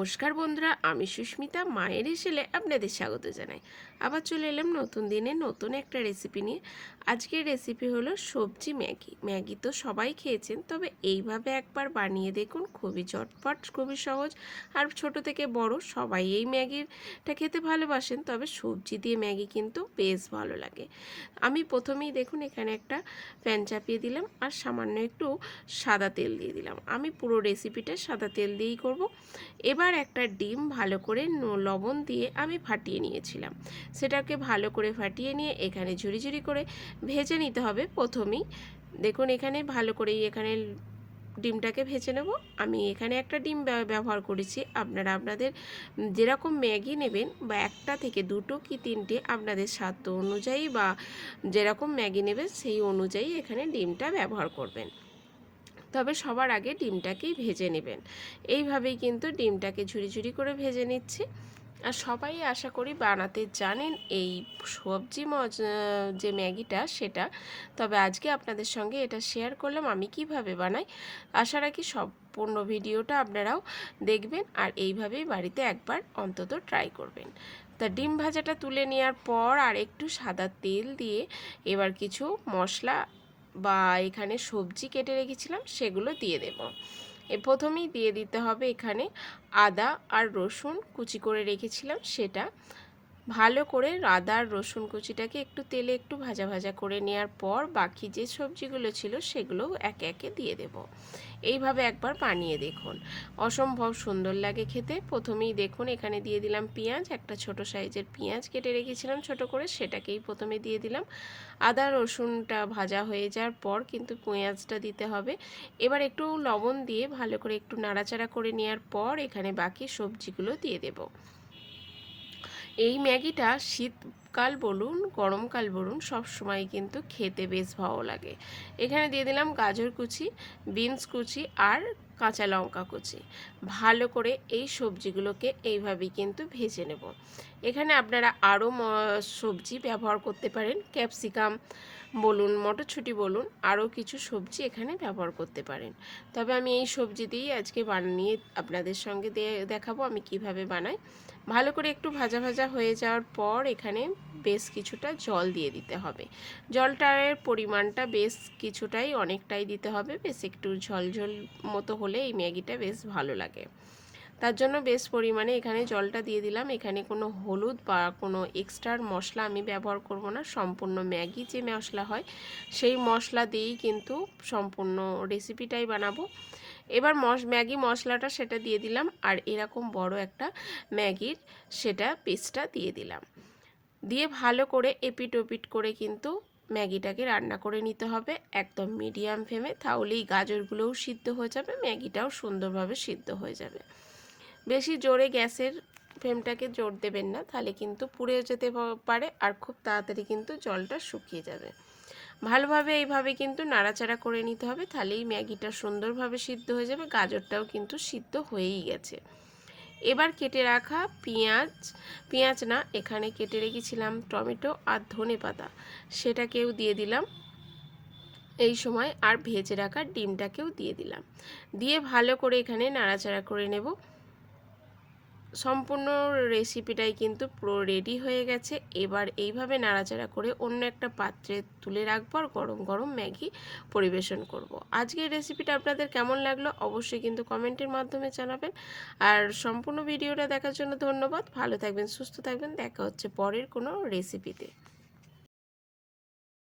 নমস্কার বন্ধুরা, আমি সুস্মিতা, মায়ের এসেলে আপনাদের স্বাগত জানাই। আবার চলে এলাম নতুন দিনে নতুন একটা রেসিপি নিয়ে। আজকের রেসিপি হলো সবজি ম্যাগি। ম্যাগি তো সবাই খেয়েছেন, তবে এইভাবে একবার বানিয়ে দেখুন, খুবই চটপট খুবই সহজ। আর ছোট থেকে বড় সবাই এই ম্যাগিটা খেতে ভালোবাসেন, তবে সবজি দিয়ে ম্যাগি কিন্তু বেশ ভালো লাগে। আমি প্রথমেই দেখুন এখানে একটা প্যান চাপিয়ে দিলাম, আর সামান্য একটু সাদা তেল দিয়ে দিলাম। আমি পুরো রেসিপিটা সাদা তেল দিয়েই করব। এবার একটা ডিম ভালো করে লবণ দিয়ে আমি ফাটিয়ে নিয়েছিলাম। সেটাকে ভালো করে ফাটিয়ে নিয়ে এখানে ঝুরি ঝুরি করে ভেজে নিতে হবে প্রথমেই। দেখুন, এখানে ভালো করেই এখানে ডিমটাকে ভেজে নেব। আমি এখানে একটা ডিম ব্যবহার করেছি। আপনারা আপনাদের যেরকম ম্যাগি নেবেন বা একটা থেকে দুটো কি তিনটে আপনাদের স্বাদ অনুযায়ী বা যেরকম ম্যাগি নেবেন সেই অনুযায়ী এখানে ডিমটা ব্যবহার করবেন। তবে সবার আগে ডিমটাকেই ভেজে নেবেন। এইভাবেই কিন্তু ডিমটাকে ঝুরি ঝুরি করে ভেজে নিচ্ছি। আর সবাই আশা করি বানাতে জানেন এই সবজি মজ যে ম্যাগিটা সেটা। তবে আজকে আপনাদের সঙ্গে এটা শেয়ার করলাম, আমি কীভাবে বানাই। আশা রাখি সম্পূর্ণ ভিডিওটা আপনারাও দেখবেন আর এইভাবেই বাড়িতে একবার অন্তত ট্রাই করবেন। তা ডিম ভাজাটা তুলে নেওয়ার পর আর একটু সাদা তেল দিয়ে এবার কিছু মশলা বা এখানে সবজি কেটে রেখেছিলাম, সেগুলো দিয়ে দেব। এ প্রথমেই দিয়ে দিতে হবে এখানে আদা আর রসুন কুচি করে রেখেছিলাম, সেটা ভালো করে আদা, রসুন কুচিটাকে একটু তেলে একটু ভাজা ভাজা করে নেওয়ার পর বাকি যে সবজিগুলো ছিল সেগুলো একে একে দিয়ে দেব। এইভাবে একবার বানিয়ে দেখুন। অসম্ভব সুন্দর লাগে খেতে। প্রথমেই দেখুন, এখানে দিয়ে দিলাম পেঁয়াজ। একটা ছোট সাইজের পেঁয়াজ কেটে রেখেছিলাম ছোট করে, সেটাকেই প্রথমে দিয়ে দিলাম। আদা, রসুনটা ভাজা হয়ে যাওয়ার পর কিন্তু পেঁয়াজটা দিতে হবে। এবার একটু লবণ দিয়ে ভালো করে একটু নাড়াচাড়া করে নেওয়ার পর এখানে বাকি সবজিগুলো দিয়ে দেব। এই ম্যাগিটা শীতকাল বলুন, গরমকাল বলুন, সব সময় কিন্তু খেতে বেশ ভালো লাগে। এখানে দিয়ে দিলাম গাজর কুচি, বিনস কুচি আর কাঁচা লঙ্কা কুচি। ভালো করে এই সবজিগুলোকে এইভাবেই কিন্তু ভেজে নেব। এখানে আপনারা আরও সবজি ব্যবহার করতে পারেন। ক্যাপসিকাম বলুন, মটরশুঁটি বলুন, আরও কিছু সবজি এখানে ব্যবহার করতে পারেন। তবে আমি এই সবজি দিয়েই আজকে বানিয়ে আপনাদের সঙ্গে দেখাবো আমি কীভাবে বানাই। ভালো করে একটু ভাজা ভাজা হয়ে যাওয়ার পর এখানে বেশ কিছুটা জল দিয়ে দিতে হবে। জলটার পরিমাণটা বেশ কিছুটাই অনেকটাই দিতে হবে। বেশ একটু ঝলঝল মতো হলে এই ম্যাগিটা বেশ ভালো লাগে। তার জন্য বেশ পরিমাণে এখানে জলটা দিয়ে দিলাম। এখানে কোনো হলুদ বা কোনো এক্সট্রা মশলা আমি ব্যবহার করব না। সম্পূর্ণ ম্যাগি যে মশলা হয়, সেই মশলা দিয়েই কিন্তু সম্পূর্ণ রেসিপিটাই বানাবো। এবার মশ, ম্যাগি মশলাটা সেটা দিয়ে দিলাম আর এরকম বড় একটা ম্যাগির সেটা পিসটা দিয়ে দিলাম। দিয়ে ভালো করে এপিট ওপিট করে কিন্তু ম্যাগিটাকে রান্না করে নিতে হবে একদম মিডিয়াম ফ্লেমে, তাহলেই গাজরগুলোও সিদ্ধ হয়ে যাবে, ম্যাগিটাও সুন্দরভাবে সিদ্ধ হয়ে যাবে। বেশি জোরে গ্যাসের ফ্লেমটাকে জোর দেবেন না, তাহলে কিন্তু পুড়ে যেতে পারে আর খুব তাড়াতাড়ি কিন্তু জলটা শুকিয়ে যাবে। ভালোভাবে এইভাবে কিন্তু নাড়াচাড়া করে নিতে হবে, তাহলেই ম্যাগিটা সুন্দরভাবে সিদ্ধ হয়ে যাবে, গাজরটাও কিন্তু সিদ্ধ হয়েই গেছে। এবার কেটে রাখা পেঁয়াজ পেঁয়াজ না, এখানে কেটে রেখেছিলাম টমেটো আর ধনে পাতা। সেটাকেও দিয়ে দিলাম। এই সময় আর ভেজে রাখা ডিমটাকেও দিয়ে দিলাম। দিয়ে ভালো করে এখানে নাড়াচাড়া করে নেব। সম্পূর্ণ রেসিপিটাই কিন্তু পুরো রেডি হয়ে গেছে। এবার এইভাবে নাড়াচাড়া করে অন্য একটা পাত্রে তুলে রাখব আর গরম গরম ম্যাগি পরিবেশন করব। আজকের রেসিপিটা আপনাদের কেমন লাগল অবশ্যই কিন্তু কমেন্টের মাধ্যমে জানাবেন। আর সম্পূর্ণ ভিডিওটা দেখার জন্য ধন্যবাদ। ভালো থাকবেন, সুস্থ থাকবেন। দেখা হচ্ছে পরের কোনো রেসিপিতে